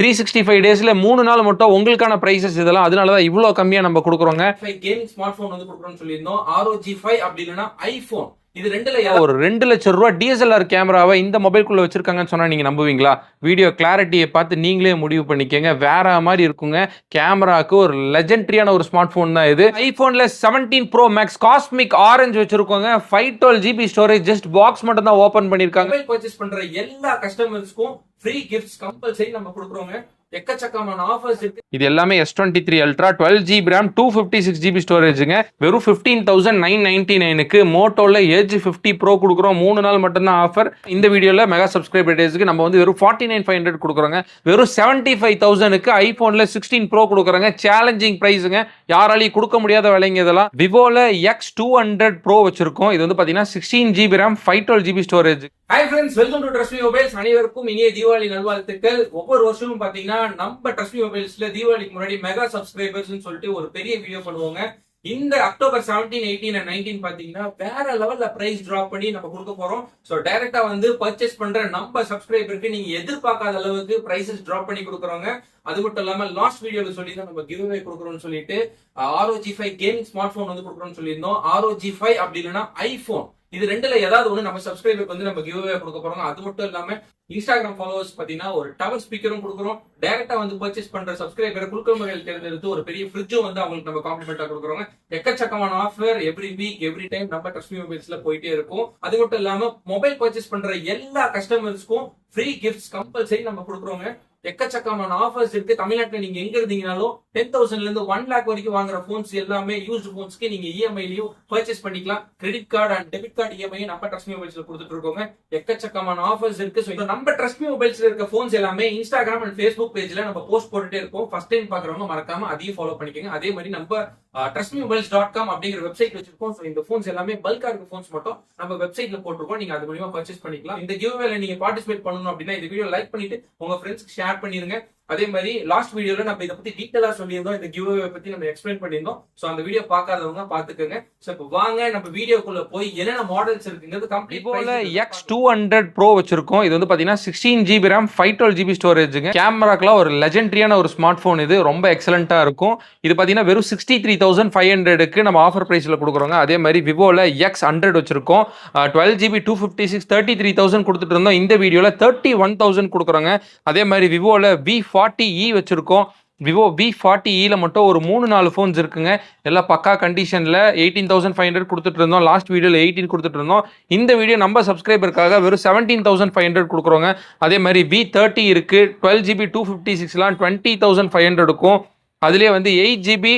Three sixty five டேஸில் மூணு நாள் மட்டும் உங்களுக்கான ப்ரைஸஸ் இதெல்லாம் அதனால தான் இவ்வளோ கம்மியாக நம்ம கொடுக்குறோங்க. ஃபைவ் கேமிங் ஸ்மார்ட் ஃபோன் வந்து கொடுக்குறோம்னு சொல்லியிருந்தோம். ஆர்ஓஜி ஃபைவ் அப்படி இல்லைன்னா ஐஃபோன் இது ரெண்டுல ஒரு ரெண்டு லட்சம் ரூபா டிஎஸ்எல்ஆர் கேமராவை இந்த மொபைல்குள்ளே வச்சிருக்காங்கன்னு சொன்னால் நீங்கள் நம்புவீங்களா? வீடியோ கிளாரிட்டியை பார்த்து நீங்களே முடிவு பண்ணிக்கங்க. வேற மாதிரி இருக்குங்க. கேமராக்கு ஒரு லெஜெண்டரியான ஒரு ஸ்மார்ட் ஃபோன் தான் இது. ஐஃபோனில் seventeen pro max cosmic orange வச்சிருக்கோங்க. Five twelve GB storage just box மட்டும் தான் ஓப்பன் பண்ணியிருக்காங்க பர்ச்சேஸ் பண்ற எல்லா கஸ்டமர்ஸ்க்கும் ஃப்ரீ கிஃப்ட்ஸ் கம்பல்சரி நம்ம கொடுக்குறோங்க. எக்கச்சக்கமான ஆஃபர்ஸ் இருக்கு. இது எல்லாமே S twenty three ultra twelve GB RAM two fifty six GB ஸ்டோரேஜுங்க வெறும் ஃபிஃப்டீன் தௌசண்ட் நைன் நைன்டி நைனுக்கு மோட்டோவில் ஏஜ் ஃபிஃப்டி ப்ரோ கொடுக்குறோம். மூணு நாள் மட்டும்தான் ஆஃபர் இந்த வீடியோவில் மெகா சப்ஸ்கிரைபர் டேஸ்க்கு நம்ம வந்து வெறும் ஃபார்ட்டி நைன் ஃபைவ் ஹண்ட்ரட் கொடுக்குறோங்க. வெறும் செவன்ட்டி ஃபைவ் தௌசண்ட்க்கு ஐஃபோனில் சிக்ஸ்டீன் ப்ரோ கொடுக்குறாங்க. சேலஞ்சிங் ப்ரைஸுங்க யாராலையும் கொடுக்க முடியாத விலைங்க இதெல்லாம். விவோவில் எக்ஸ் டூ ஹண்ட்ரட் ப்ரோ வச்சிருக்கோம். இது வந்து பார்த்தீங்கன்னா sixteen GB RAM five twelve GB storage hi friends welcome to Trust Me Mobiles அனைவருக்கும் இனிய தீபாவளி நல்வாழ்த்துக்கள். ஒவ்வொரு வருஷமும் பாத்தீங்கன்னா நம்ம ட்ரஸ்ட் மொபைல்ஸ்ல தீபாவளிக்கு முன்னாடி மெகா சப்ஸ்கிரைபர்ஸ் சொல்லிட்டு ஒரு பெரிய வீடியோ பண்ணுவாங்க. இந்த அக்டோபர் 17 எயிட்டீன் அண்ட் நைன்டீன் பாத்தீங்கன்னா வேற லெவல்ல பிரைஸ் டிராப் பண்ணி நம்ம கொடுக்க போறோம். சோ டைரக்டா வந்து பர்ச்சேஸ் பண்ற நம்ம சப்ஸ்கிரைபருக்கு நீங்க எதிர்பார்க்காத அளவுக்கு பிரைசஸ் டிராப் பண்ணி கொடுக்குறோங்க. அது மட்டும் இல்லாம லாஸ்ட் வீடியோல சொல்லி தான் நம்ம கிவ் அவே கொடுக்குறோம்னு சொல்லிட்டு ROG five gaming smart phone வந்து கொடுக்குறோம்னு சொல்லியிருந்தோம். ஆர்ஓஜி ஃபைவ் அப்படி இல்லைன்னா ஐபோன் இது ரெண்டுல ஏதாவது ஒன்று நம்ம சப்ஸ்கிரைபருக்கு வந்து நம்ம கிவ்வே கொடுக்க போறோம் அது மட்டும் இல்லாம இன்ஸ்டாகிராம் ஃபாலோவர்ஸ் பாத்தீங்கன்னா ஒரு டவர் ஸ்பீக்கரும் கொடுக்குறோம். டைரக்டா வந்து பர்ச்சேஸ் பண்ற சப்ஸ்கிரைபர் குழுக்கள் முறையில் தேர்ந்தெடுத்து ஒரு பெரிய ஃப்ரிட்ஜும் வந்து அவங்களுக்கு நம்ம காம்ப்ளிமெண்டா கொடுக்குறோம் எக்கச்சக்கமான offer every week every time நம்ம டஸ்மி மொபைல்ஸ்ல போயிட்டே இருக்கும். அது மட்டும் இல்லாம மொபைல் பர்ச்சேஸ் பண்ற எல்லா கஸ்டமர்ஸ்க்கும் ஃப்ரீ கிஃப்ட்ஸ் கம்பல்சரி நம்ம கொடுக்குறோங்க. எக்கச்சக்கமான ஆஃபர்ஸ் இருக்கு. தமிழ்நாட்டில் நீங்க எங்க இருந்தீங்கனாலும் டென் தௌசண்ட்ல இருந்து ஒன் லேக் வரைக்கும் வாங்குற போன்ஸ் எல்லாமே யூஸ்டு போன்ஸ்க்கு நீங்க இஎம்ஐலயும் பர்ச்சேஸ் பண்ணிக்கலாம். Credit card and debit card EMI நம்ம ட்ரஸ்ட் மொபைல்ஸ்ல கொடுத்துட்டு இருக்கோங்க. எக்கச்சக்கமான ஆஃபர்ஸ் இருக்கு. ஸோ நம்ம ட்ரஸ்ட் மொபைல்ஸ்ல இருக்க போன்ஸ் எல்லாமே இன்ஸ்டாகிராம் அண்ட் ஃபேஸ்புக் பேஜ்ல நம்ம போஸ்ட் போட்டுட்டே இருக்கோம் ஃபர்ஸ்ட் டைம் பாக்குறவங்க மறக்காம அதையும் ஃபாலோ பண்ணிக்கோங்க. அதே மாதிரி நம்ம ட்ரஸ்ட் மொபைல்ஸ் டாட் காம் அப்படிங்கிற வெப்சைட் வச்சிருக்கோம். ஸோ இந்த போன்ஸ் எல்லாமே பல்கா இருக்க போன்ஸ் மட்டும் நம்ம வெப்சைட்ல போட்டிருக்கோம். நீங்க அது மூலியமா பர்ச்சேஸ் பண்ணிக்கலாம். இந்த கிவ்வேல நீங்க பார்ட்டிசிபேட் பண்ணணும் அப்படின்னா இந்த வீடியோ லைக் பண்ணிட்டு உங்க ஃப்ரெண்ட்ஸ்க்கு ஷேர் பண்ணிருங்க. அதே மாதிரி லாஸ்ட் வீடியோல நம்ம இதை பத்தி டீட்டெயிலா சொல்லியிருந்தோம். இந்த கிவ் பத்தி நம்ம எக்ஸ்பிளைன் பண்ணியிருந்தோம். சோ அந்த வீடியோ பார்க்காதவங்க பாத்துக்கோங்க சோ இப்போ வாங்க நம்ம வீடியோக்குள்ள போய் என்னென்ன மாடல்ஸ் இருக்குங்கிறது complete X two hundred pro வச்சிருக்கோம். இது வந்து பார்த்தீங்கன்னா sixteen GB RAM five twelve GB ஸ்டோரேஜுங்க கேமராக்கெலாம் ஒரு லெஜெண்டரியான ஒரு ஸ்மார்ட் ஃபோன் இது. ரொம்ப எக்ஸலண்ட்டாக இருக்கும். இது பார்த்தீங்கன்னா வெறும் சிக்ஸ்டி த்ரீ தௌசண்ட் ஃபைவ் ஹண்ட்ரடுக்கு நம்ம ஆஃபர் ப்ரைஸில் கொடுக்குறோங்க. அதே மாதிரி விவோவில் எக்ஸ் ஹண்ட்ரட் வச்சிருக்கோம். Twelve GB two fifty six thirty three thousand கொடுத்துட்டு இருந்தோம். இந்த வீடியோவில் தேர்ட்டி ஒன் தௌசண்ட் கொடுக்குறோங்க. அதே மாதிரி விவோவில் வி ஃபார்ட்டி இ e வச்சுருக்கோம். விவோ வி ஃபார்ட்டி இயில் e மட்டும் ஒரு மூணு நாலு ஃபோன்ஸ் இருக்குங்க. எல்லாம் பக்கா கண்டிஷனில் எயிட்டீன் தௌசண்ட் ஃபைவ் ஹண்ட்ரட் கொடுத்துட்டு இருந்தோம் லாஸ்ட் வீடியோவில் எயிட்டீன் கொடுத்துட்டு இருந்தோம் இந்த வீடியோ நம்ம சப்ஸ்கிரைபருக்காக வெறும் செவன்டீன் தௌசண்ட் ஃபைவ் ஹண்ட்ரட் கொடுக்குறோங்க. அதே மாதிரி வி தேர்ட்டி இருக்குது டுவெல் ஜிபி டூ ஃபிஃப்டி சிக்ஸ்லாம் டுவெண்ட்டி தௌசண்ட் ஃபைவ் ஹண்ட்ரடுக்கும் அதுலேயே வந்து eight GB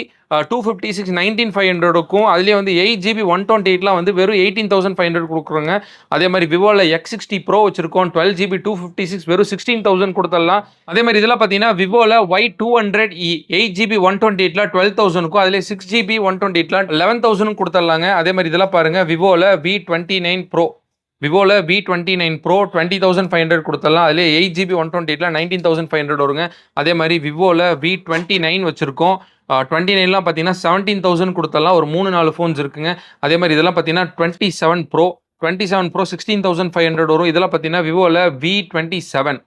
two fifty six nineteen five ஹண்ட்ரடுக்கும் அதுலேயே வந்து எயிட் ஜிபி ஒன் டுவெண்ட்டி எயிட்லாம் வந்து வெறும் எயிட்டீன் தௌசண்ட் ஃபைவ் ஹண்ட்ரட் கொடுக்குறோங்க. அதே மாதிரி விவோவில் எக்ஸ் சிக்ஸ்டி ப்ரோ வச்சிருக்கோம் twelve GB two fifty six வெறும் சிக்ஸ்டீன் தௌசண்ட் கொடுத்துடலாம். அதே மாதிரி இதெல்லாம் பார்த்தீங்கன்னா விவோவில் Y two hundred E eight GB one twenty எயிட்ல டுவெல் தௌசண்ட்க்கும் அதிலே சிக்ஸ் ஜிபி ஒன் டுவெண்ட்டி எயிட்ல லெவன் தௌசண்ட் கொடுத்துடலாங்க. அதே மாதிரி இதெல்லாம் பாருங்கள் விவோவில் V twenty nine bro விவோவில் V twenty nine Pro twenty thousand five hundred கொடுத்துடலாம் அதிலே எயிட் ஜிபி ஒன் டுவெண்ட்டி எயிட்ல நைன்டீன் தௌசண்ட் ஃபைவ் ஹண்ட்ரட் வருங்க. அதே மாதிரி விவோவில் வி டுவெண்ட்டி நைன் வச்சிருக்கோம் டுவெண்ட்டி நைன்லாம் பார்த்தீங்கன்னா செவன்டீன் தௌசண்ட் கொடுத்தலாம் ஒரு மூணு நாலு ஃபோன்ஸ் இருக்குங்க. அதே மாதிரி இதெல்லாம் பார்த்தீங்கன்னா twenty seven Pro twenty seven Pro sixteen thousand five hundred வரும். இதெல்லாம் பார்த்தீங்கன்னா விவோவில் V twenty seven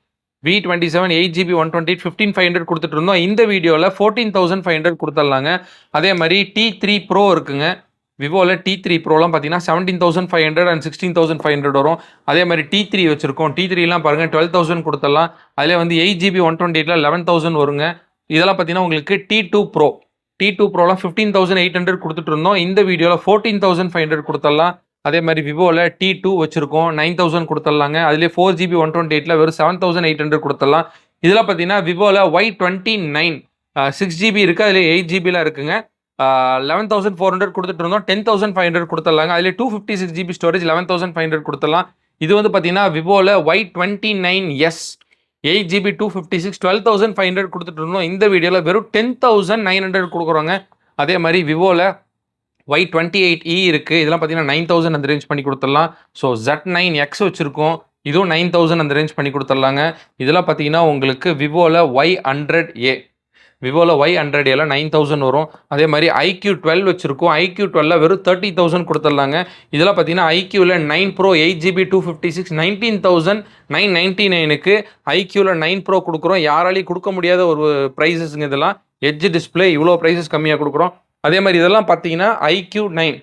V twenty seven eight GB one twenty fifteen five hundred கொடுத்துட்டு இருந்தோம். இந்த வீடியோவில் ஃபோர்டீன் தௌசண்ட் ஃபைவ் ஹண்ட்ரட் கொடுத்துடலாங்க. அதே மாதிரி டி த்ரீ ப்ரோ இருக்குங்க. விவோவில் டி த்ரீ ப்ரோலாம் பார்த்தீங்கன்னா seventeen thousand five hundred and sixteen thousand five hundred வரும். அதே மாதிரி டி த்ரீ வச்சிருக்கோம். டி த்ரீலாம் பாருங்கள் டுவெல் தௌசண்ட் கொடுத்துடலாம். அதில் வந்து எயிட் ஜிபி ஒன் டுவெண்ட்டி எயிட்டில் லெவன் தௌசண்ட் வருங்க. இதெல்லாம் பார்த்தீங்கன்னா உங்களுக்கு T two pro T two ப்ரோலாம் fifteen thousand eight hundred கொடுத்துட்டு இருந்தோம் இந்த வீடியோவில் ஃபோர்டீன் தௌசண்ட் ஃபைவ் ஹண்ட்ரட் கொடுத்துடலாம் அதே மாதிரி விவோவில் டி டூ வச்சிருக்கோம். நைன் தௌசண்ட் கொடுத்துடலாங்க அதிலே ஃபோர் ஜிபி ஒன் டுவெண்ட்டி எயிட்டில் வெறும் செவன் தௌசண்ட் எயிட் ஹண்ட்ரட் கொடுத்துடலாம் இதெல்லாம் பார்த்தீங்கன்னா விவோவில் Y twenty nine six GB இருக்குது அதில் எயிட் ஜிபிலாம் இருக்குங்க. லெவன் தௌசண்ட் ஃபோர் ஹண்ட்ரட் கொடுத்துட்டு இருந்தோம் டென் தௌசண்ட் ஃபைவ் ஹண்ட்ரட் கொடுத்துடலாங்க அதில் two fifty six GB storage eleven thousand five hundred கொடுத்துடலாம் இது வந்து பார்த்தீங்கன்னா விவோவில் Y twenty nine S eight GB two fifty six twelve thousand five hundred கொடுத்துட்டு இருந்தோம் இந்த வீடியோவில் வெறும் டென் தௌசண்ட் நைன் ஹண்ட்ரட் கொடுக்குறோங்க. அதே மாதிரி விவோவில் ஒய் டுவெண்ட்டி எயிட் இ இருக்குது இதெல்லாம் பார்த்தீங்கன்னா நைன் தௌசண்ட் அந்த ரேஞ்ச் பண்ணி கொடுத்துடலாம். ஸோ ஜட் நைன் எக்ஸ் வச்சுருக்கோம். இதுவும் நைன் தௌசண்ட் அந்த ரேஞ்ச் பண்ணி கொடுத்துடலாங்க. இதெல்லாம் பார்த்தீங்கன்னா உங்களுக்கு விவோவில் ஒய் ஹண்ட்ரட் ஏ விவோவில் ஒய் ஹண்ட்ரட் எல்லாம் நைன் தௌசண்ட் வரும். அதே மாதிரி ஐக்யூ டுவெல் வச்சுருக்கோம். ஐக்யூ டுவெல்ல வெறும் தேர்ட்டி தௌசண்ட் கொடுத்துட்லாங்க. இதெல்லாம் பார்த்தீங்கன்னா ஐக்யூவில் nine pro eight GB two fifty six nineteen thousand nine ninety நைனுக்கு ஐக்யூவில் நைன் ப்ரோ கொடுக்குறோம். யாராலையும் கொடுக்க முடியாத ஒரு ப்ரைஸஸ்ங்க இதெல்லாம். எட்ஜ் டிஸ்பிளே இவ்வளோ ப்ரைஸஸ் கம்மியாக கொடுக்குறோம். அதே மாதிரி இதெல்லாம் பார்த்தீங்கன்னா ஐக்யூ நைன்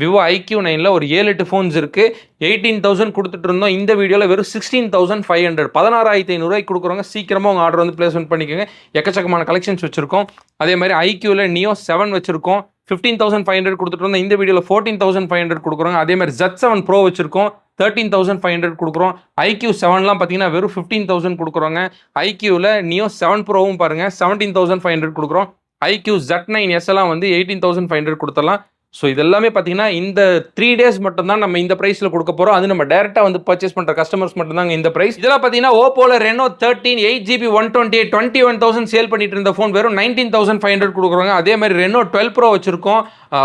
விவோ ஐக்யூ நைனில் ஒரு ஏழு எட்டு ஃபோன்ஸ் இருக்குது எயிட்டீன் தௌசண்ட் கொடுத்துட்டு இருந்தோம் இந்த வீடியோவில் வெறும் சிக்ஸ்டீன் தௌசண்ட் ஃபைவ் ஹண்ட்ரட் பதினாறாயிரத்தி ஐநூறுரூவாய்க்கு கொடுக்குறவங்க சீக்கிரமாக உங்கள் ஆர்டர் வந்து பிளேஸ்மெண்ட் பண்ணிக்கோங்க. எக்கச்சக்கமான கலெக்ஷன்ஸ் வச்சுருக்கோம். அதே மாதிரி ஐக்யூவில் நியோ செவன் வச்சுருக்கோம். ஃபிஃப்டீன் தௌசண்ட் ஃபைவ் ஹண்ட்ரட் கொடுத்துட்டு இருந்தோம் இந்த வீடியோவில் ஃபோர்டீன் தௌசண்ட் ஃபைவ் ஹண்ட்ரட் கொடுக்குறோங்க அதே மாதிரி ஜட் செவன் ப்ரோ வச்சிருக்கோம். தேர்ட்டீன் தௌசண்ட் ஃபைவ் ஹண்ட்ரட் கொடுக்குறோம். ஐக்யூ செவன்லாம் பார்த்தீங்கன்னா வெறும் ஃபிஃப்டீன் தௌசண்ட் கொடுக்குறோங்க ஐக்யூவில் நியோ செவன் ப்ரோவும் பாருங்கள் செவன்டீன் தௌசண்ட் ஃபைவ் ஹண்ட்ரட் கொடுக்குறோம். ஐக்யூ ஜட் நைன் எஸ் எல்லாம் வந்து எயிட்டீன் தௌசண்ட் ஃபைவ் ஹண்ட்ரட் கொடுத்துடலாம். ஸோ இதெல்லாமே பார்த்தீங்கன்னா இந்த த்ரீ டேஸ் மட்டும் தான் நம்ம இந்த ப்ரைஸில் கொடுக்க போகிறோம் அது நம்ம டேரெக்டாக வந்து பர்ச்சேஸ் பண்ணுற கஸ்டமர்ஸ் மட்டும்தாங்க இந்த ப்ரைஸ் இதெல்லாம் பார்த்தீங்கன்னா ஓப்போல Reno thirteen eight GB one twenty eight twenty one thousand sale பண்ணிட்டு இருந்த ஃபோன் வெறும் நைன்டீன் தௌசண்ட் ஃபைவ் ஹண்ட்ரட் கொடுக்குறாங்க. அதே மாதிரி ரெனோ டுவெல் ப்ரோ வச்சிருக்கோம்.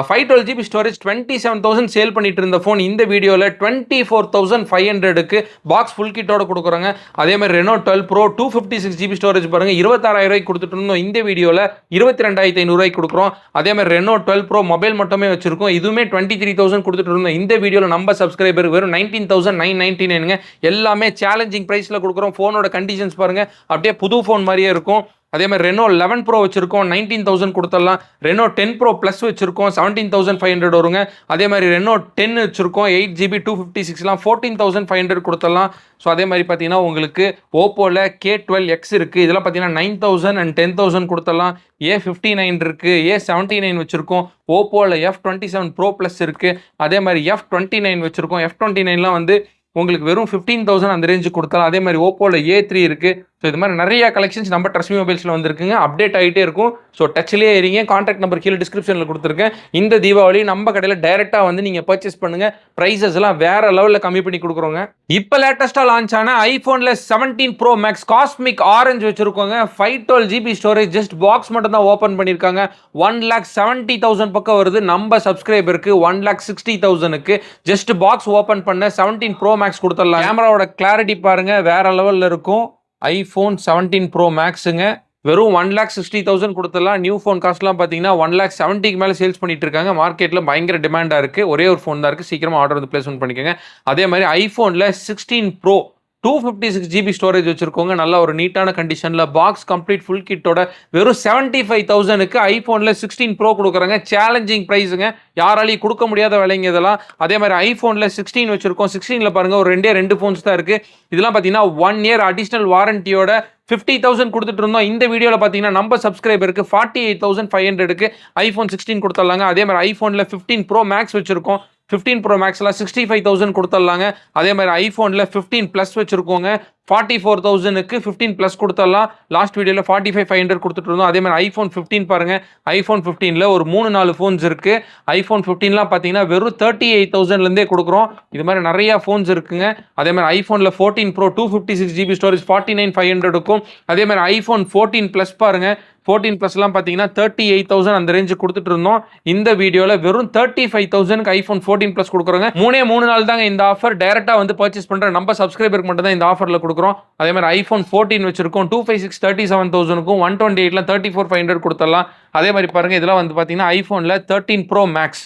Five twelve GB storage twenty seven thousand sale பண்ணிட்டு இருந்த ஃபோன் இந்த வீடியோவில் டுவெண்ட்டி ஃபோர் தௌசண்ட் ஃபைவ் ஹண்ட்ரடுக்கு பாக்ஸ் ஃபுல் கிட்டோட கொடுக்குறாங்க. அதே மாதிரி Reno twelve pro two fifty six GB storage பாருங்கள் இருபத்தாறாயிரம் ரூபாய்க்கு கொடுத்துட்டு இருந்தோம். இந்த வீடியோவில் இருபத்தி ரெண்டாயிரத்தி ஐநூறுரூவாய்க்கு கொடுக்குறோம். அதே மாதிரி ரெனோ டுவெல் ப்ரோ மொபைல் மட்டுமே வச்சிருக்கோம். இதுவுமே டுவெண்ட்டி த்ரீ தௌசண்ட் கொடுத்துட்டு இருந்தோம் இந்த வீடியோவில் நம்ம சப்ஸ்கிரைபர் வெறும் நைன்டீன் தௌசண்ட் நைன் நைன்டி நைனுங்க எல்லாமே சேலஞ்சிங் ப்ரைஸில் கொடுக்குறோம். ஃபோனோட கண்டிஷன்ஸ் பாருங்கள் அப்படியே புது ஃபோன் மாதிரியே இருக்கும். அதே மாதிரி ரெனோ லெவன் ப்ரோ வச்சிருக்கோம் நைன்டீன் தௌசண்ட் கொடுத்துடலாம் ரெனோ டென் ப்ரோ ப்ளஸ் வச்சிருக்கோம் செவன்டீன் தௌசண்ட் ஃபைவ் ஹண்ட்ரட் வருங்க. அதே மாதிரி ரெனோ டென் வச்சிருக்கோம் எயிட் ஜிபி டூ ஃபிஃப்டி சிக்ஸ்லாம் ஃபோர்டீன் தௌசண்ட் ஃபைவ் ஹண்ட்ரட் கொடுத்துடலாம் ஸோ அதே மாதிரி பார்த்தீங்கன்னா உங்களுக்கு ஓப்போவில் கே டுவெல் எக்ஸ் இருக்குது இதெல்லாம் பார்த்தீங்கன்னா nine thousand and ten thousand கொடுத்துடலாம் ஏ ஃபிஃப்டி நைன் இருக்குது ஏ செவன்ட்டி நைன் வச்சிருக்கோம். ஓப்போவில் F twenty seven pro plus இருக்குது அதே மாதிரி எஃப் டுவெண்ட்டி நைன் வச்சிருக்கோம். எஃப் டுவெண்ட்டி நைன்லாம் வந்து உங்களுக்கு வெறும் ஃபிஃப்டீன் தௌசண்ட் அந்த ரேஞ்சு கொடுத்தாலும் அதே மாதிரி ஓப்போவில் ஏ த்ரீ இருக்குது ஸோ இது மாதிரி நிறைய கலெக்ஷன்ஸ் நம்ம ட்ரஸ்மி மொபைல்ஸில் வந்திருக்குங்க. அப்டேட் ஆகிட்டே இருக்கும். ஸோ டச்சிலே இருங்க கான்டாக்ட் நம்பர் கீழே டிஸ்கிரிப்ஷனில் கொடுத்துருக்கேன். இந்த தீபாவளி நம்ம கடையில் டைரெக்டாக வந்து நீங்கள் பர்ச்சேஸ் பண்ணுங்கள் ப்ரைஸஸ் எல்லாம் வேற லெவலில் கம்மி பண்ணி கொடுக்குறோங்க. இப்போ லேட்டஸ்ட்டாக லான்ச் ஆன ஐஃபோனில் seventeen pro max cosmic orange வச்சுருக்கோங்க. Five twelve GB storage just box மட்டும் தான் ஓப்பன் பண்ணியிருக்காங்க ஒன் லேக் செவன்ட்டி தௌசண்ட் பக்கம் வருது. நம்ம சப்ஸ்கிரைபருக்கு ஒன் லேக் சிக்ஸ்டி தௌசண்ட்க்கு ஜஸ்ட் பாக்ஸ் ஓப்பன் பண்ண செவன்டீன் ப்ரோ மேக்ஸ் கொடுத்துடலாம். கேமராவோட கிளாரிட்டி பாருங்கள் வேற லெவலில் இருக்கும். ஐஃபோன் செவன்டீன் ப்ரோ மேக்ஸுங்க வெறும் ஒன் லேக் சிக்ஸ்டி தௌசண்ட் கொடுத்துலாம் நியூ ஃபோன் காஸ்ட்லாம் பார்த்தீங்கன்னா ஒன் லேக் செவன்ட்டிக்கு மேலே சேல்ஸ் பண்ணிட்டு இருக்காங்க. மார்க்கெட்டில் பயங்கர டிமாண்டாக இருக்குது ஒரே ஒரு ஃபோன் தான் இருக்குது சீக்கிரமாக ஆர்டர் வந்து பிளேஸ்மெண்ட் பண்ணிக்கோங்க. அதே மாதிரி ஐஃபோனில் sixteen pro two fifty six GB storage வச்சிருக்கோங்க நல்ல ஒரு நீட்டான கண்டிஷனில் பாக்ஸ் கம்ப்ளீட் ஃபுல் கிட்டோட வெறும் செவன்ட்டி ஃபைவ் தௌசண்ட்க்கு ஐஃபோனில் சிக்ஸ்டீன் ப்ரோ கொடுக்குறாங்க. சேலஞ்சிங் ப்ரைஸுங்க யாராலையும் கொடுக்க முடியாத விலைங்க இதெல்லாம். அதே மாதிரி ஐஃபோனில் சிக்ஸ்டீன் வச்சிருக்கோம். சிக்ஸ்டீனில் பாருங்கள் ஒரு ரெண்டே ரெண்டு ஃபோன்ஸ் தான் இருக்குது இதெல்லாம் பார்த்தீங்கன்னா ஒன் இயர் அடிஷ்னல் வாரண்டியோட ஃபிஃப்டி தௌசண்ட் கொடுத்துட்டு இருந்தோம். இந்த வீடியோவில் பார்த்தீங்கன்னா நம்ம சப்ஸ்கிரைபருக்கு ஃபார்ட்டி எயிட் தௌசண்ட் ஃபைவ் ஹண்ட்ரடுக்கு ஐஃபோன் சிக்ஸ்டீன் கொடுத்துடலாங்க. அதே மாதிரி ஐஃபோனில் ஃபிஃப்டீன் ப்ரோ மேக்ஸ் வச்சிருக்கோம். ஃபிஃப்டீன் ப்ரோ மேக்ஸ்லாம் சிக்ஸ்டி ஃபைவ் தௌசண்ட் கொடுத்துடலாங்க அதே மாதிரி ஐஃபோனில் ஃபிஃப்டீன் ப்ளஸ் வச்சுருக்கோங்க. ஃபார்ட்டி ஃபோர் தௌசண்ட்க்கு ஃபிஃப்டீன் ப்ளஸ் கொடுத்துடலாம் லாஸ்ட் வீடியோவில் ஃபார்ட்டி ஃபைவ் ஃபைவ் ஹண்ட்ரட் கொடுத்துட்டு இருந்தோம் அதே மாதிரி ஐஃபோன் ஃபிஃப்டீன் பாருங்கள் ஐஃபோன் ஃபிஃப்டீனில் ஒரு மூணு நாலு ஃபோன்ஸ் இருக்குது ஐஃபோன் ஃபிஃப்டீன்லாம் பார்த்தீங்கன்னா வெறும் தேர்ட்டி எயிட் தௌசண்ட்லேருந்தே கொடுக்குறோம். இது மாதிரி நிறையா ஃபோன்ஸ் இருக்குங்க. அதே மாதிரி ஐஃபோனில் fourteen pro two fifty six GB storage forty nine five ஹண்ட்ரடுக்கும் அதே மாதிரி ஐஃபோன் ஃபோர்டீன் ப்ளஸ் பாருங்கள் ஃபோர்டீன் ப்ளஸ்லாம் பார்த்தீங்கன்னா தேர்ட்டி எயிட் தௌசண்ட் அந்த ரேஞ்சு கொடுத்துட்டு இருந்தோம். இந்த வீடியோவில் வெறும் தேர்ட்டி ஃபைவ் தௌசண்ட்க்கு ஐஃபோன் ஃபோர்டீன் ப்ளஸ் கொடுக்குறோங்க. மூணே மூணு நாள் தாங்க இந்த ஆஃபர் டேரெக்டாக வந்து பர்ச்சேஸ் பண்ணுற நம்ம சப்ஸ்கிரைபருக்கு மட்டும் தான் இந்த ஆஃபரில் கொடுக்குறோம். அதே மாதிரி ஐஃபோன் ஃபோர்டீன் வச்சிருக்கோம். Two five six thirty seven தௌசண்ட்க்கும் one twenty எயிட்ல தேர்ட்டி ஃபோர் ஃபைவ் ஹண்ட்ரட் கொடுத்துடலாம். அதே மாதிரி பாருங்கள் இதெல்லாம் வந்து பார்த்தீங்கன்னா ஐஃபோனில் thirteen pro max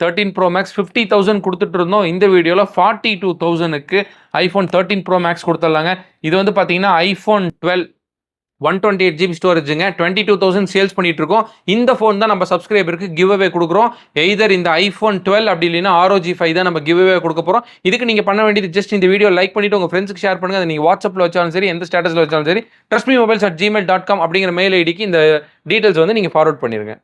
thirteen pro max fifty thousand கொடுத்துட்டு இருந்தோம். இந்த வீடியோவில் ஃபார்ட்டி டூ தௌசண்ட்க்கு ஐஃபோன் தேர்ட்டீன் ப்ரோ மேக்ஸ் கொடுத்துடலாங்க. இது வந்து பார்த்தீங்கன்னா iPhone twelve one twenty eight GB ஸ்டோரேஜுங்க twenty two thousand sales பண்ணிட்டு இருக்கோம் இந்த ஃபோன் தான் நம்ம சப்ஸ்கிரைபருக்கு கிவ் அவே கொடுக்குறோம். எய்தர் இந்த ஐஃபோன் டுவெல் அப்படி இல்லைன்னா ஆரோஜி ஃபைவ் தான் நம்ம கிவ் அவே கொடுக்க போகிறோம் இதுக்கு நீங்கள் பண்ண வேண்டியது ஜஸ்ட் இந்த வீடியோ லைக் பண்ணிட்டு உங்கள் ஃப்ரெண்ட்ஸ்க்கு ஷேர் பண்ணுங்க. அதை நீங்கள் வாட்ஸ்அப்பில் வச்சாலும் சரி எந்த ஸ்டேட்டஸில் வச்சாலும் சரி Trust Me Mobiles at Gmail dot com அப்படிங்கிற மெயில் ஐடிக்கு இந்த டீட்டெயில்ஸ் வந்து நீங்கள் ஃபார்வர்ட் பண்ணிடுங்க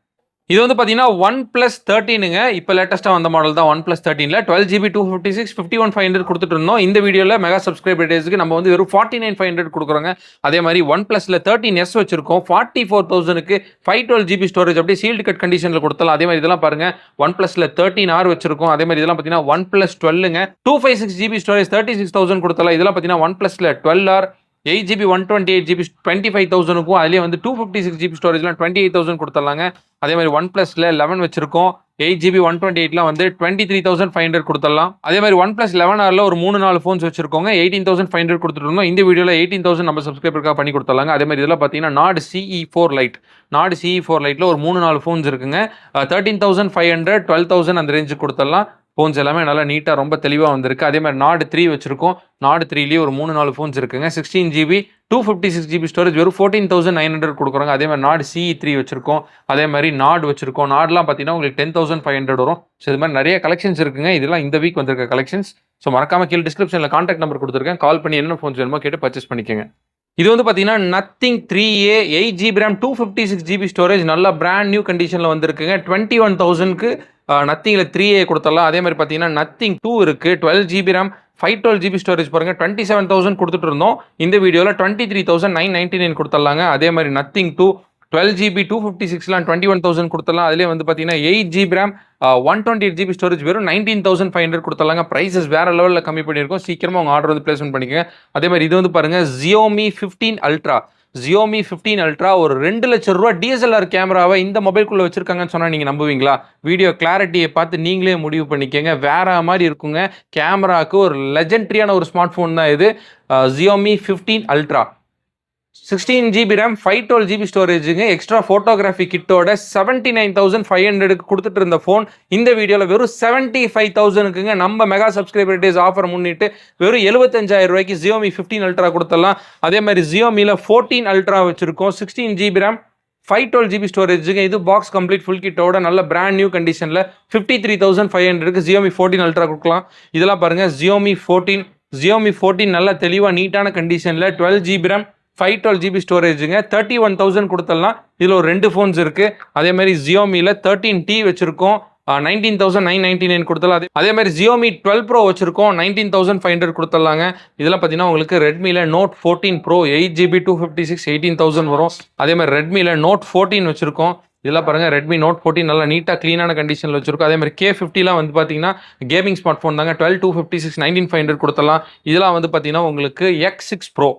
இது வந்து பார்த்தீங்கன்னா ஒன் ப்ளஸ் தேர்ட்டினுங்க இப்போ லேட்டஸ்ட்டாக வந்த மாடல் தான் one plus தேர்ட்டினில் twelve GB two fifty six fifty one five hundred கொடுத்துட்டு இருந்தோம் இந்த வீடியோவில் மெகா சப்ஸ்கிரைபர் டேஸ்க்கு நம்ம வந்து வெறும் ஃபார்ட்டி நைன் ஃபைவ் ஹண்ட்ரட் கொடுக்குறோங்க. அதே மாதிரி ஒன் ப்ளஸில் தேர்ட்டின் எஸ் வச்சிருக்கோம் ஃபார்ட்டி ஃபோர் தௌசண்ட்க்கு ஃபைவ் டுவெல் ஜிபி ஸ்டோரேஜ் அப்படியே சீல்டு கட் கண்டிஷனில் கொடுத்தலாம். அதே மாதிரி இதெல்லாம் பாருங்கள் ஒன் ப்ளஸில் தேர்ட்டின் ஆர் வச்சிருக்கோம். அதே மாதிரி இதெல்லாம் பார்த்தீங்கன்னா one plus டுவெல்லுங்க two five six GB storage thirty six thousand கொடுத்தலாம். இதெல்லாம் பார்த்தீங்கன்னா ஒன் ப்ளஸில் twelve R eight GB one twenty eight GB twenty five தௌசண்ட்க்கும் அதுலேயே வந்து டூ ஃபிஃப்டி சிக்ஸ் ஜிபி ஸ்டோரேஜ்லாம் டுவெண்ட்டி எயிட் தௌசண்ட் கொடுத்துடலாங்க. அதே மாதிரி ஒன் ப்ளஸில் லெவன் வச்சிருக்கோம். எயிட் ஜிபி ஒன் டுவெண்ட்டி எயிட்லாம் வந்து twenty three thousand five hundred கொடுத்துடலாம். அதே மாதிரி ஒன் பிளஸ் லெவன் ஆரில் ஒரு மூணு நாலு ஃபோன்ஸ் வச்சிருக்கோங்க. எயிட்டீன் தௌசண்ட் ஃபைவ் ஹண்ட்ரட் கொடுத்துருந்தோம் இந்த வீடியோவில் எயிட்டீன் தௌசண்ட் நம்ம சப்ஸ்கிரைபருக்காக பண்ணி கொடுத்துடலாங்க. அதே மாதிரி இதெல்லாம் பார்த்தீங்கன்னா Nord CE four lite Nord CE four லைட்டில் ஒரு மூணு நாலு ஃபோன்ஸ் இருக்குங்க. Thirteen thousand five hundred twelve thousand அந்த ரேஞ்சுக்கு கொடுத்துடலாம். ஃபோன்ஸ் எல்லாமே நல்லா நீட்டாக ரொம்ப தெளிவாக வந்திருக்கு. அதே மாதிரி நாடு த்ரீ வச்சிருக்கோம். நாடு த்ரீலேயே ஒரு மூணு நாலு ஃபோன்ஸ் இருக்குங்க. Sixteen GB two fifty six GB storage வெறும் ஃபோர்டீன் தௌசண்ட் நைன் ஹண்ட்ரட் கொடுக்குறாங்க. அதே மாதிரி நாடு சிஇ த்ரீ வச்சிருக்கோம். அதே மாதிரி நாடு வச்சிருக்கோம். நாடுலாம் பார்த்தீங்கன்னா உங்களுக்கு டென் தௌசண்ட் ஃபைவ் ஹண்ட்ரட் வரும். ஸோ இது மாதிரி நிறைய கலெக்ஷன்ஸ் இருக்குங்க. இதெல்லாம் இந்த வீக் வந்திருக்க கலெக்ஷன்ஸ் ஸோ மறக்காம கீழே டிஸ்கிரிப்ஷனில் கான்டாக்ட் நம்பர் கொடுத்துருக்கேன். கால் பண்ணி என்ன ஃபோன்ஸ் வேணுமோ கேட்டு பர்ச்சேஸ் பண்ணிக்கோங்க. இது வந்து பார்த்தீங்கன்னா nothing three A eight GB RAM two fifty six GB storage நல்லா பிராண்ட் நியூ கண்டிஷனில் வந்திருக்குங்க. டுவெண்ட்டி ஒன் தௌசண்ட்க்கு நத்திங்கில் த்ரீ ஏ கொடுத்துடலாம் அதே மாதிரி பார்த்தீங்கன்னா நத்திங் டூ இருக்குது twelve GB RAM five twelve GB storage பாருங்க. டுவெண்ட்டி செவன் தௌசண்ட் கொடுத்துட்டு இருந்தோம். இந்த வீடியோவில் twenty three thousand nine ninety nine கொடுத்துடலாங்க அதே மாதிரி nothing two twelve GB two fifty சிக்ஸ்லாம் twenty one thousand கொடுத்துடலாம். அதிலே வந்து பார்த்தீங்கன்னா eight GB RAM one twenty eight GB storage வெறும் நைன்டீன் தௌசண்ட் ஃபைவ் ஹண்ட்ரட் கொடுத்துடலாங்க. ப்ரைஸஸ் வேறு லெவலில் கம்மி பண்ணியிருக்கோம். சீக்கிரமாக உங்கள் ஆர்டர் வந்து பிளேஸ்மெண்ட் பண்ணிக்கோங்க. அதே மாதிரி இது வந்து பாருங்கள் Xiaomi fifteen ultra Xiaomi fifteen ultra ஒரு ரெண்டு லட்சம் ரூபா டிஎஸ்எல்ஆர் கேமராவை இந்த மொபைல்குள்ளே வச்சிருக்காங்கன்னு சொன்னால் நீங்கள் நம்புவீங்களா? வீடியோ கிளாரிட்டியை பார்த்து நீங்களே முடிவு பண்ணிக்கோங்க. வேற மாதிரி இருக்குங்க. கேமராவுக்கு ஒரு லெஜெண்ட்ரியான ஒரு ஸ்மார்ட் ஃபோன் தான் இது. Xiaomi fifteen ultra sixteen GB RAM five twelve GB ஸ்டோரேஜுங்க extra photography கிட்டோட செவன்ட்டி நைன் தௌசண்ட் ஃபைவ் ஹண்ட்ரடுக்கு கொடுத்துட்டு இருந்த ஃபோன் இந்த வீடியோவில் வெறும் செவன்ட்டி ஃபைவ் தௌசண்ட்க்குங்க நம்ம மெகா சப்ஸ்கிரைபர் டேஸ் ஆஃபர் முன்னிட்டு வெறும் எழுபத்தஞ்சாயிரம் ரூபாய்க்கு ஜியோமி ஃபிஃப்டீன் அல்ட்ரா கொடுத்துடலாம். அதே மாதிரி ஜியோமியில் ஃபோர்டீன் அல்ட்ரா வச்சிருக்கோம். Sixteen GB RAM five twelve GB ஸ்டோரேஜுங்க இது பாக்ஸ் கம்ப்ளீட் ஃபுல் கிட்டோட நல்ல பிராண்ட் நியூ கண்டிஷனில் ஃபிஃப்டி த்ரீ தௌசண்ட் ஃபைவ் ஹண்ட்ரடுக்கு ஜியோமி ஃபோர்டீன் அல்ட்ரா கொடுக்கலாம். இதெல்லாம் பாருங்கள் ஜியோமி ஃபோர்டீன் ஜியோமி ஃபோர்டீன் நல்ல தெளிவாக நீட்டான கண்டிஷனில் twelve GB RAM five twelve GB ஸ்டோரேஜுங்க thirty one thousand கொடுத்துடலாம் இதில் ஒரு ரெண்டு ஃபோன்ஸ் இருக்குது அதே மாதிரி ஜியோமியில் தேர்ட்டின் டி வச்சுருக்கோம். Nineteen thousand nine ninety nine கொடுத்தலாம் அதே அதே மாதிரி ஜியோமி டுவெல் ப்ரோ வச்சிருக்கோம். நைன்டீன் தௌசண்ட் ஃபைவ் ஹண்ட்ரட் கொடுத்துடலாங்க இதெல்லாம் பார்த்தீங்கன்னா உங்களுக்கு ரெட்மியில் note fourteen pro eight GB two fifty six eighteen thousand வரும். அதே மாதிரி ரெட்மியில் நோட் ஃபோர்டீன் வச்சிருக்கோம். இதெல்லாம் பாருங்க ரெட்மி நோட் ஃபோர்டீன் நல்லா நீட்டாக க்ளீனான கண்டிஷனில் வச்சிருக்கோம். அதே மாதிரி கே ஃபிஃப்டிலாம் வந்து பார்த்தீங்கன்னா கேமிங் ஸ்மார்ட் ஃபோன் தாங்க. Twelve two fifty six nineteen five hundred கொடுத்தலாம். இதெல்லாம் வந்து பார்த்தீங்கன்னா உங்களுக்கு X six pro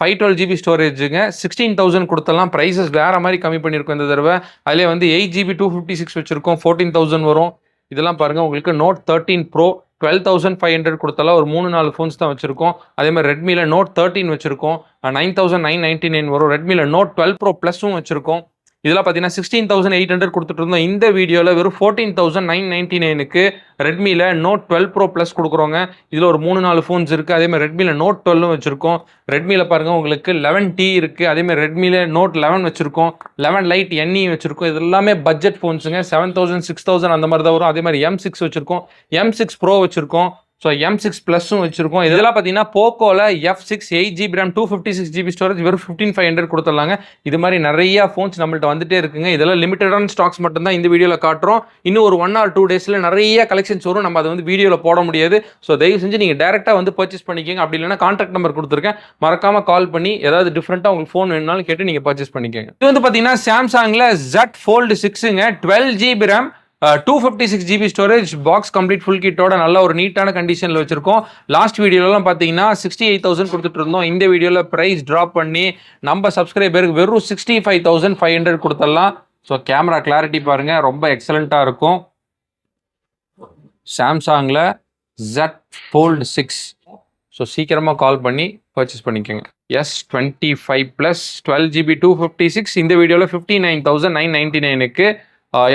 five twelve GB ஸ்டோரேஜுங்க sixteen thousand கொடுத்தலாம். ப்ரைஸஸ் வேற மாதிரி கம்மி பண்ணியிருக்கோம் இந்த தடவை. அதிலே வந்து eight GB two fifty six வச்சுருக்கோம். ஃபோர்டீன் தௌசண்ட் வரும். இதெல்லாம் பாருங்கள் உங்களுக்கு note thirteen pro twelve thousand five hundred கொடுத்தால ஒரு மூணு நாலு ஃபோன்ஸ் தான் வச்சிருக்கோம். அதே மாதிரி ரெட்மியில் நோட் தேர்ட்டின் வச்சிருக்கோம். Nine thousand nine ninety nine வரும் ரெட்மியில் நோட் டுவெல் ப்ரோ ப்ளஸும் வச்சிருக்கோம். இதெல்லாம் பார்த்தீங்கன்னா சிக்ஸ்டீன் தௌசண்ட் எயிட் ஹண்ட்ரட் கொடுத்துட்டு இருந்தோம் இந்த வீடியோவில் வெறும் ஃபோர்டீன் தௌசண்ட் நைன் நைன்டி நைனுக்கு ரெட்மியில் நோட் டுவெல் ப்ரோ ப்ளஸ் கொடுக்குறோங்க. இதில் ஒரு மூணு நாலு ஃபோன்ஸ் இருக்குது அதேமாதிரி ரெட்மியில் நோட் டுவெல்லும் வச்சுருக்கோம். ரெட்மியில் பாருங்கள் உங்களுக்கு லெவன் டி இருக்குது அதேமாதிரி ரெட்மியில் நோட் லெவன் வச்சுருக்கோம். லெவன் லைட் என்இ வச்சுருக்கோம். இது எல்லாமே பட்ஜெட் ஃபோன்ஸுங்க செவன் தௌசண்ட் சிக்ஸ் தௌசண்ட் அந்த மாதிரி தான் வரும். அதே மாதிரி எம் சிக்ஸ் வச்சுருக்கோம். எம் சிக்ஸ் ப்ரோ வச்சுருக்கோம். ஸோ எம் சிக்ஸ் ப்ளஸும் வச்சிருக்கோம். இதெல்லாம் பார்த்தீங்கன்னா போக்கோல F six eight GB RAM two fifty six GB storage வெறும் ஃபிஃப்டின் ஃபைவ் ஹண்ட்ரட் கொடுத்துடலாங்க. இது மாதிரி நிறைய ஃபோன்ஸ் நம்மள்ட்ட வந்துட்டே இருக்குங்க. இதெல்லாம் லிமிட்டடான ஸ்டாக்ஸ் மட்டும் தான் இந்த வீடியோவில் காட்டுறோம். இன்னும் ஒரு ஒன் ஆர் டூ டேஸில் நிறைய கலெக்ஷன்ஸ் வரும். நம்ம அதை வந்து வீடியோவில் போட முடியாது. ஸோ தயவு செஞ்சு நீங்கள் டேரெக்டாக வந்து பர்ச்சேஸ் பண்ணிக்கோங்க. அப்படி இல்லைனா கான்டாக்ட் நம்பர் கொடுத்துருக்கேன். மறக்காமல் கால் பண்ணி ஏதாவது டிஃப்ரெண்ட்டாக உங்களுக்கு ஃபோன் வேணுனாலும் கேட்டு நீங்கள் பர்ச்சேஸ் பண்ணிக்கோங்க. இது வந்து பார்த்தீங்கன்னா சாம்சங்கில் Z fold சிக்ஸுங்க twelve GB RAM two fifty six GB storage box complete full கிட்டோட நல்ல ஒரு நீட்டான கண்டிஷனில் வச்சிருக்கோம். லாஸ்ட் வீடியோலாம் பார்த்தீங்கன்னா சிக்ஸ்டி எயிட் தௌசண்ட் கொடுத்துட்டு இருந்தோம் இந்த வீடியோவில் ப்ரைஸ் ட்ராப் பண்ணி நம்ம சப்ஸ்கிரைபருக்கு வெறும் sixty five thousand five hundred கொடுத்துடலாம் ஸோ கேமரா கிளாரிட்டி பாருங்கள் ரொம்ப எக்ஸலண்ட்டாக இருக்கும். சாம்சங்கில் ஜட் ஃபோல்டு சிக்ஸ் ஸோ சீக்கிரமாக கால் பண்ணி பர்ச்சேஸ் பண்ணிக்கோங்க. S twenty five plus twelve GB two fifty six இந்த வீடியோவில் fifty nine thousand nine ninety நைனுக்கு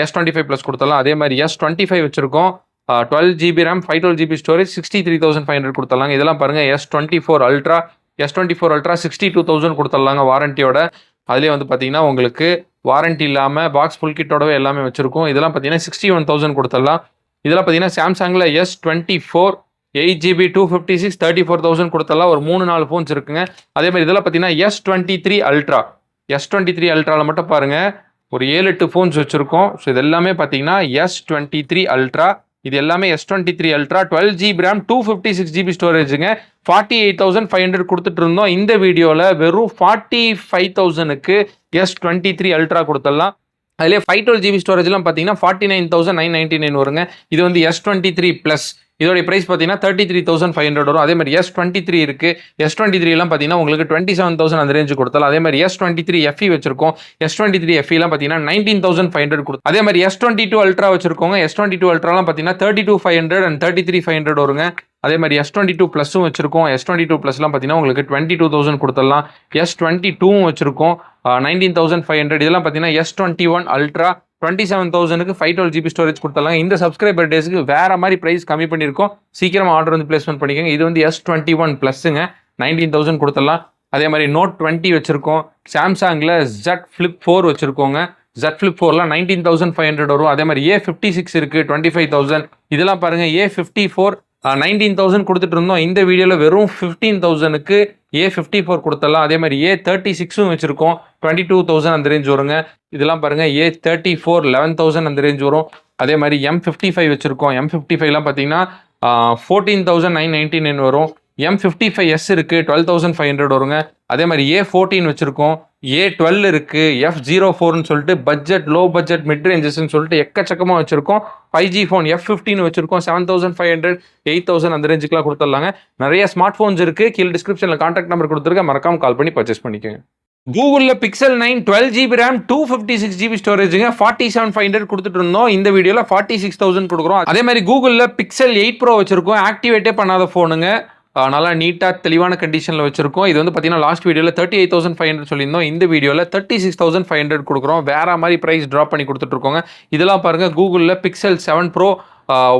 எஸ் டுவெண்ட்டி ஃபைவ் ப்ளஸ் கொடுத்தலாம். அதே மாதிரி எஸ் டுவெண்ட்டி ஃபைவ் வச்சிருக்கோம். Twelve GB RAM five twelve GB storage sixty three thousand five hundred கொடுத்தலாம் இதெல்லாம் பாருங்கள் S twenty four ultra S twenty four ultra sixty two thousand கொடுத்துடலாங்க வாரண்டியோட அதுலேயே வந்து பார்த்தீங்கன்னா உங்களுக்கு வாரண்டி இல்லாமல் பாக்ஸ் ஃபுல் கிட்டோடவே எல்லாமே வச்சிருக்கோம். இதெல்லாம் பார்த்தீங்கன்னா சிக்ஸ்டி ஒன் தௌசண்ட் கொடுத்துடலாம் இதெல்லாம் பார்த்தீங்கன்னா சாம்சங்கில் S twenty four eight GB two fifty six thirty four thousand கொடுத்தலாம். ஒரு மூணு நாலு ஃபோன்ஸ் இருக்குங்க. அதே மாதிரி இதெல்லாம் பார்த்தீங்கன்னா S twenty three ultra S twenty three அல்ட்ராவில் மட்டும் பாருங்கள் ஒரு ஏழு எட்டு ஃபோன்ஸ் வச்சுருக்கோம். ஸோ இது எல்லாமே பார்த்தீங்கன்னா எஸ் டுவெண்ட்டி த்ரீ அல்ட்ரா இது எல்லாமே S twenty three ultra twelve GB RAM two fifty six GB ஸ்டோரேஜுங்க forty eight thousand five hundred கொடுத்துட்டு இருந்தோம். இந்த வீடியோவில் வெறும் ஃபார்ட்டி ஃபைவ் தௌசண்ட்க்கு எஸ் டுவெண்ட்டி த்ரீ அல்ட்ரா கொடுத்துடலாம். அதிலே ஃபைவ் டுவெல் ஜிபி ஸ்டோரேஜ்லாம் பார்த்தீங்கன்னா forty nine thousand nine ninety nine வருங்க. இது வந்து எஸ் டுவெண்ட்டி த்ரீ ப்ளஸ் இதோட பிரைஸ் பார்த்தீங்கன்னா thirty three thousand five hundred வரும். அதே மாதிரி எஸ் டுவெண்ட்டி த்ரீ இருக்கு. எஸ் டுவெண்ட்டி த்ரீலாம் பார்த்தீங்கன்னா உங்களுக்கு டுவெண்ட்டி செவன் தௌசண்ட் அந்த ரேஞ்சு கொடுத்தாலும் அதே மாதிரி எஸ் டுவெண்ட்டி த்ரீ எஃப்இ வச்சிருக்கோம். எஸ் டுவெண்ட்டி த்ரீ எஃப்இலாம் பார்த்தீங்கன்னா நைன்டீன் தௌசண்ட் ஃபைவ் ஹண்ட்ரட் கொடுத்து அதே மாதிரி எஸ் டுவெண்ட்டி டூ அல்ட்ரா வச்சிருக்கோங்க. எஸ் டுவெண்ட்டி டூ அல்ட்ராலாம் பார்த்தீங்கன்னா thirty two five hundred and thirty three five hundred வருங்க. அதே மாதிரி எஸ் டுவெண்ட்டி டூ ப்ளஸும் வச்சிருக்கோம். எஸ் டுவெண்ட்டி டூ ப்ளஸ்லாம் பார்த்தீங்கன்னா உங்களுக்கு டுவெண்ட்டி டூ தௌசண்ட் கொடுத்துடலாம். எஸ் டுவெண்ட்டி டூவும் வச்சிருக்கோம். நைன்டீன் தௌசண்ட் ஃபைவ் ஹண்ட்ரட் இதெல்லாம் பார்த்தீங்கன்னா S twenty one ultra twenty seven தௌசண்ட்க்கு ஃபைவ் டுவெல் ஜிபி ஸ்டோரேஜ் கொடுத்துடலாம் இந்த சப்ஸ்கிரைபர் டேஸ்க்கு வேற மாதிரி ப்ரைஸ் கம்மி பண்ணியிருக்கோம். சீக்கிரம் ஆர்டர் வந்து பிளேஸ்மெண்ட் பண்ணிக்கோங்க இது வந்து எஸ் டுவெண்ட்டி ஒன் ப்ளஸ்ஸுங்க நைன்டீன் தௌசண்ட் கொடுத்துடலாம். அதே மாதிரி நோட் டுவெண்ட்டி வச்சிருக்கோம். சாம்சங்கில் ஜட் ஃப்ளிப் ஃபோர் வச்சிருக்கோங்க. ஜட் ஃப்ளிப் ஃபோர்லாம் நைன்டீன் தௌசண்ட் ஃபைவ் ஹண்ட்ரட் வரும். அதே மாதிரி ஏ ஃபிஃப்டி சிக்ஸ் இருக்குது டுவெண்ட்டி ஃபைவ் தௌசண்ட் இதெல்லாம் பாருங்கள் A fifty four nineteen thousand கொடுத்துட்டு இருந்தோம் இந்த வீடியோவில் வெறும் ஃபிஃப்டீன் தௌசண்ட்க்கு ஏ ஃபிஃப்டி ஃபோர் கொடுத்துடலாம் அதே மாதிரி ஏ தேர்ட்டி சிக்ஸும் வச்சுருக்கோம். டுவெண்ட்டி டூ தௌசண்ட் அந்த ரேஞ்ச் வருங்க. இதெல்லாம் பாருங்கள் A thirty four eleven thousand அந்த ரேஞ்ச் வரும். அதே மாதிரி எம் ஃபிஃப்டி ஃபைவ் வச்சுருக்கோம். எம் ஃபிஃப்டி ஃபைவ்லாம் பார்த்தீங்கன்னா fourteen thousand nine ninety nine வரும். எம் ஃபிஃப்டி ஃபைவ் எஸ் இருக்குது டுவெல் தௌசண்ட் ஃபைவ் ஹண்ட்ரட் வருங்க. அதே மாதிரி ஏ ஃபோர்டீன் வச்சுருக்கோம். ஏ டுவெல் இருக்குது எஃப் ஜீரோ ஃபோர்னு சொல்லிட்டு பட்ஜெட் லோ பட்ஜெட் மிட் ரேஞ்சஸ்ன்னு சொல்லிட்டு எக்கச்சக்கமாக வச்சுருக்கோம். Five G phone F fifteen வச்சுருக்கோம். Seven thousand five hundred eight thousand அந்த ரேஞ்சுக்குலாம் கொடுத்துடலாங்க. நிறைய ஸ்மார்ட் ஃபோன்ஸ் இருக்குது கீழே டிஸ்கிரிப்ஷனில் காண்டாக்ட் நம்பர் கொடுத்துருக்கேன். மறக்காமல் கால் பண்ணி பர்ச்சேஸ் பண்ணிக்கோங்க. கூகுளில் Pixel nine twelve GB RAM two fifty six GB ஸ்டோரேஜுங்க forty seven five hundred கொடுத்துட்டு இருந்தோம். இந்த வீடியோவில் ஃபார்ட்டி சிக்ஸ் தௌசண்ட் கொடுக்குறோம். அதே மாதிரி கூகுளில் பிக்சல் எயிட் ப்ரோ வச்சிருக்கோம். ஆக்டிவேட்டே பண்ணாத ஃபோனுங்க நல்லா நீட்டாக தெளிவான கண்டிஷனில் வச்சுருக்கோம். இது வந்து பார்த்தீங்கன்னா லாஸ்ட் வீடியோவில் thirty eight thousand five hundred சொல்லியிருந்தோம். இந்த வீடியோவில் thirty six thousand five hundred கொடுக்குறோம். வேற மாதிரி ப்ரைஸ் ட்ராப் பண்ணி கொடுத்துட்ருக்கோங்க இதெல்லாம் பாருங்கள் கூகுளில் Pixel seven pro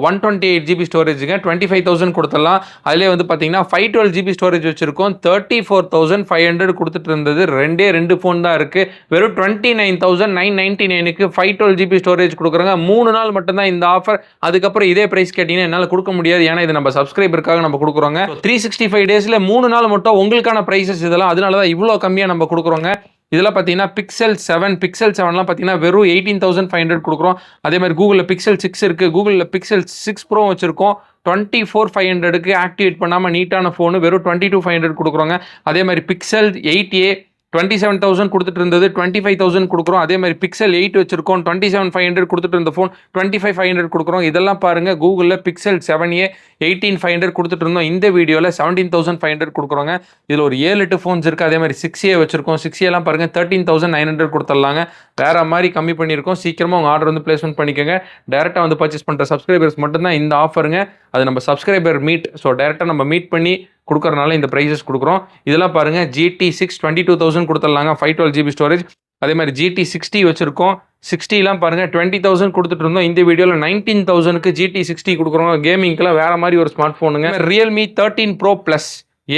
one twenty eight GB ஸ்டோரேஜுங்க twenty five thousand கொடுத்துடலாம். அதிலே வந்து பார்த்தீங்கன்னா ஃபைவ் டுவெல் ஜிபி ஸ்டோரேஜ் வச்சிருக்கோம். Thirty four thousand five hundred கொடுத்துட்டு இருந்தது. ரெண்டே ரெண்டு ஃபோன் தான் இருக்குது வெறும் twenty nine thousand nine ninety நைனுக்கு ஃபைவ் டுவெல் ஜிபி ஸ்டோரேஜ் கொடுக்குறாங்க. மூணு நாள் மட்டும்தான் இந்த ஆஃபர் அதுக்கப்புறம் இதே ப்ரைஸ் கேட்டிங்கன்னா என்னால் கொடுக்க முடியாது. ஏன்னா இது நம்ம சப்ஸ்கிரைபருக்காக நம்ம கொடுக்குறோங்க. த்ரீ சிக்ஸ்டி ஃபைவ் டேஸில் மூணு நாள் மட்டும் உங்களுக்கான ப்ரைஸஸ் இதெல்லாம். அதனால தான் இவ்வளோ கம்மியாக நம்ம கொடுக்குறோங்க. இதெல்லாம் பார்த்தீங்கன்னா பிக்சல் செவன் பிக்சல் செவன்லாம் பார்த்தீங்கன்னா வெறும் எயிட்டீன் தௌசண்ட் ஃபைவ் ஹண்ட்ரட் கொடுக்குறோம். அதே மாதிரி கூகுளில் பிக்சல் சிக்ஸ் இருக்குது கூகுளில் பிக்சல் சிக்ஸ் ப்ரோ வச்சிருக்கோம். டுவெண்ட்டி ஃபோர் ஃபைவ் ஹண்ட்ரடுக்கு ஆக்டிவேட் பண்ணாமல் நீட்டான ஃபோனு வெறும் டுவெண்ட்டி டூ ஃபைவ் ஹண்ட்ரட் கொடுக்குறோங்க. அதே மாதிரி Pixel eight A twenty seven thousand கொடுத்துட்டு இருந்தது டுவெண்ட்டி ஃபைவ் தௌசண்ட் கொடுக்குறோம். அதே மாதிரி பிக்சல் எயிட் வச்சிருக்கோம் டுவெண்ட்டி செவன் ஃபைவ் ஹண்ட்ரட் கொடுத்துட்டு இருந்த phone twenty five five hundred கொடுக்குறோம். இதெல்லாம் பாருங்கள் கூகுளில் Pixel seven A eighteen five hundred கொடுத்துட்டு இருந்தோம் இந்த வீடியோவில் செவன்டீன் தௌசண்ட் ஃபைவ் ஹண்ட்ரட் கொடுக்குறோங்க. இதில் ஒரு ஏழு எட்டு ஃபோன்ஸ் இருக்குது அதே மாதிரி சிக்ஸ் ஏ வச்சிருக்கோம். சிக்ஸ் ஏலாம் பாருங்க தேர்ட்டீன் தௌசண்ட் நைன் ஹண்ட்ரட் கொடுத்துடலாங்க. வேற மாதிரி கம்மி பண்ணியிருக்கோம். சீக்கிரமாக உங்கள் ஆர்டர் வந்து பிளேஸ்மெண்ட் பண்ணிக்கோங்க. டேரெக்டாக வந்து பர்ச்சேஸ் பண்ணுற சப்ஸ்கிரைபர்ஸ் மட்டும்தான் இந்த ஆஃபருங்க அது நம்ம சப்ஸ்கிரைபர் மீட் ஸோ டேரெக்டாக நம்ம மீட் பண்ணி கொடுக்குறனால இந்த ப்ரைஸஸ் கொடுக்குறோம். இதெல்லாம் பாருங்க GT six twenty two thousand கொடுத்துடலாங்க five twelve GB storage அதே மாதிரி ஜிடி சிக்ஸ்டி வச்சிருக்கோம். சிக்ஸ்டிலாம் பாருங்க டுவெண்ட்டி தௌசண்ட் கொடுத்துட்டு இருந்தோம். இந்த வீடியோவில் நைன்டீன் தௌசண்ட்க்கு ஜிடி சிக்ஸ்டி கொடுக்குறோம். கேமிங்க்குலாம் வேற மாதிரி ஒரு smart ஃபோனுங்க Realme thirteen pro plus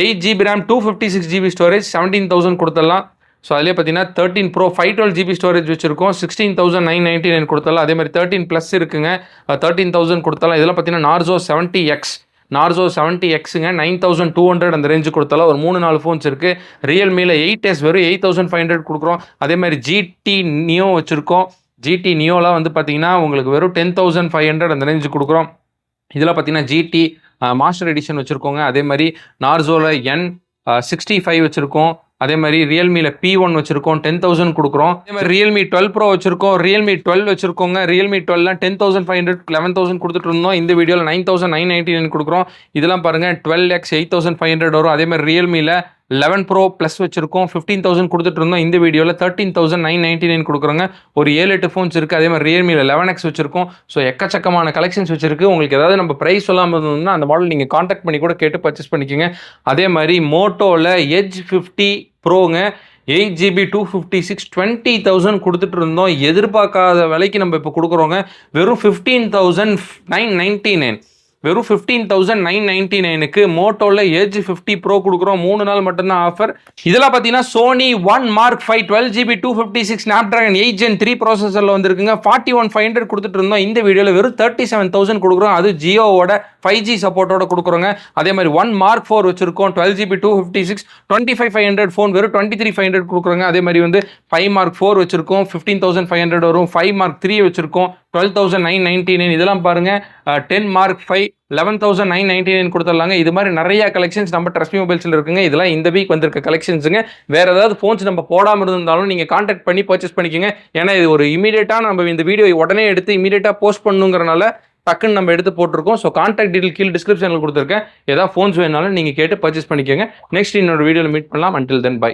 eight GB RAM two fifty six GB storage seventeen thousand கொடுத்துடலாம். ஸோ அதிலே பார்த்தீங்கன்னா thirteen pro five twelve GB storage வச்சிருக்கோம். Sixteen thousand nine ninety nine கொடுத்தாலும் அதே மாதிரி தேர்ட்டின் ப்ளஸ் இருக்குங்க. தேர்ட்டின் தௌசண்ட் கொடுத்தாலும் இதெல்லாம் பார்த்தீங்கன்னா Narzo seventy X Narzo seventy எக்ஸுங்க nine thousand two hundred அந்த ரேஞ்சு கொடுத்தாலும் ஒரு மூணு நாலு ஃபோன்ஸ் இருக்குது ரியல்மியில் எயிட் எஸ் வெறும் எயிட் தௌசண்ட் ஃபைவ் ஹண்ட்ரட் கொடுக்குறோம். அதே மாதிரி ஜிடி நியோ வச்சுருக்கோம். ஜிடி நியோலாம் வந்து பார்த்தீங்கன்னா உங்களுக்கு வெறும் டென் தௌசண்ட் ஃபைவ் ஹண்ட்ரட் அந்த ரேஞ்சு கொடுக்குறோம். இதில் பார்த்தீங்கன்னா ஜிடி மாஸ்டர் எடிஷன் வச்சுருக்கோங்க. அதே மாதிரி நார்சோவில் என் சிக்ஸ்டி ஃபைவ் வச்சுருக்கோம். அதே மாதிரி ரியல்மியில் பி ஒன் வச்சிருக்கோம் டென் தௌசண்ட் கொடுக்குறோம். அதே மாதிரி ரியல்மி டுவெல் ப்ரோ வச்சிருக்கோம் ரியல்மி டுவெல் வச்சிருக்கோங்க. Realme டுவெல்லாம் ten thousand five hundred eleven thousand கொடுத்துட்டு இருந்தோம். இந்த வீடியோவில் nine thousand nine ninety nine கொடுக்குறோம். இதெல்லாம் பாருங்க twelve X eight thousand five hundred வரும். அதே மாதிரி ரியல்மியில் லெவன் ப்ரோ ப்ளஸ் வச்சிருக்கோம். ஃபிஃப்டீன் தௌசண்ட் கொடுத்துட்டு இருந்தோம். இந்த வீடியோவில் thirteen thousand nine ninety nine கொடுக்குறோங்க. ஒரு ஏழு எட்டு ஃபோன்ஸ் இருக்குது அதே மாதிரி ரியல்மியில் லெவன் எக்ஸ் வச்சிருக்கோம். ஸோ எக்கச்சக்கமான கலெக்ஷன்ஸ் வச்சிருக்கு. உங்களுக்கு ஏதாவது நம்ம ப்ரைஸ் சொல்லாமல் இருந்ததுன்னா அந்த மாடல் நீங்கள் காண்டாக்ட் பண்ணி கூட கேட்டு பர்ச்சேஸ் பண்ணிக்கோங்க. அதே மாதிரி மோட்டோவில் edge fifty ப்ரோங்க eight GB two fifty six twenty thousand கொடுத்துட்டு இருந்தோம். எதிர்பார்க்காத விலைக்கு நம்ம இப்போ கொடுக்குறோங்க. வெறும் fifteen thousand nine ninety nine வெறும் ஃபிஃப்டீன் தௌசண்ட் நைன் நைன்டி நைனுக்கு மோட்டோவில் ஏஜ் ஃபிஃப்டி ப்ரோ கொடுக்குறோம். மூணு நாள் மட்டும்தான் ஆஃபர் இதெல்லாம் பார்த்தீங்கன்னா Sony one Mark five twelve GB two fifty six Snapdragon eight Gen three ப்ராசஸரில் வந்துருக்குங்க. ஃபார்ட்டி ஒன் ஃபைவ் ஹண்ட்ரட் கொடுத்துட்டு இருந்தோம். இந்த வீடியோவில் வெறும் தேர்ட்டி செவன் தௌசண்ட் கொடுக்குறோம். அது ஜியோவோட ஃபைவ் ஜி சப்போர்ட்டோட கொடுக்குறோங்க. அதே மாதிரி ஒன் மார்க் ஃபோர் வச்சிருக்கோம். Twelve GB two fifty six twenty five five hundred phone வெறும் டுவெண்ட்டி த்ரீ ஃபைவ் ஹண்ட்ரட் கொடுக்குறோங்க. அதே மாதிரி வந்து ஃபைவ் மார்க் ஃபோர் வச்சிருக்கோம். ஃபிஃப்டீன் தௌசண்ட் ஃபைவ் ஹண்ட்ரட் வரும். ஃபைவ் மார்க் த்ரீ வச்சிருக்கோம். Twelve thousand nine ninety nine இதெல்லாம் பாருங்க. Ten mark five eleven thousand nine ninety nine கொடுத்துடலாங்க. இது மாதிரி நிறைய கலெக்ஷன்ஸ் நம்ம ட்ரஸ்மி மொபைல்ஸில் இருக்குங்க. இதெல்லாம் இந்த வீக் வந்திருக்க கலெக்ஷன்ஸுங்க வேறு ஏதாவது ஃபோன்ஸ் நம்ம போடாமல் இருந்தாலும் நீங்கள் காண்டாக்ட் பண்ணி பர்ச்சேஸ் பண்ணிக்கோங்க. ஏன்னா இது ஒரு இமீடியட்டாக நம்ம இந்த வீடியோ உடனே எடுத்து இமீடியட்டாக போஸ்ட் பண்ணுங்கிறனால டக்குன்னு நம்ம எடுத்து போட்டிருக்கோம். ஸோ காண்டாக்ட் டீட்டெயில் கீழே டிஸ்கிரிப்ஷனில் கொடுத்துருக்கேன். ஏதாவது ஃபோன்ஸ் வேணாலும் நீங்கள் கேட்டு பர்ச்சேஸ் பண்ணிக்கோங்க. நெக்ஸ்ட் இன்னொரு வீடியோவில் மீட் பண்ணலாம். Until then by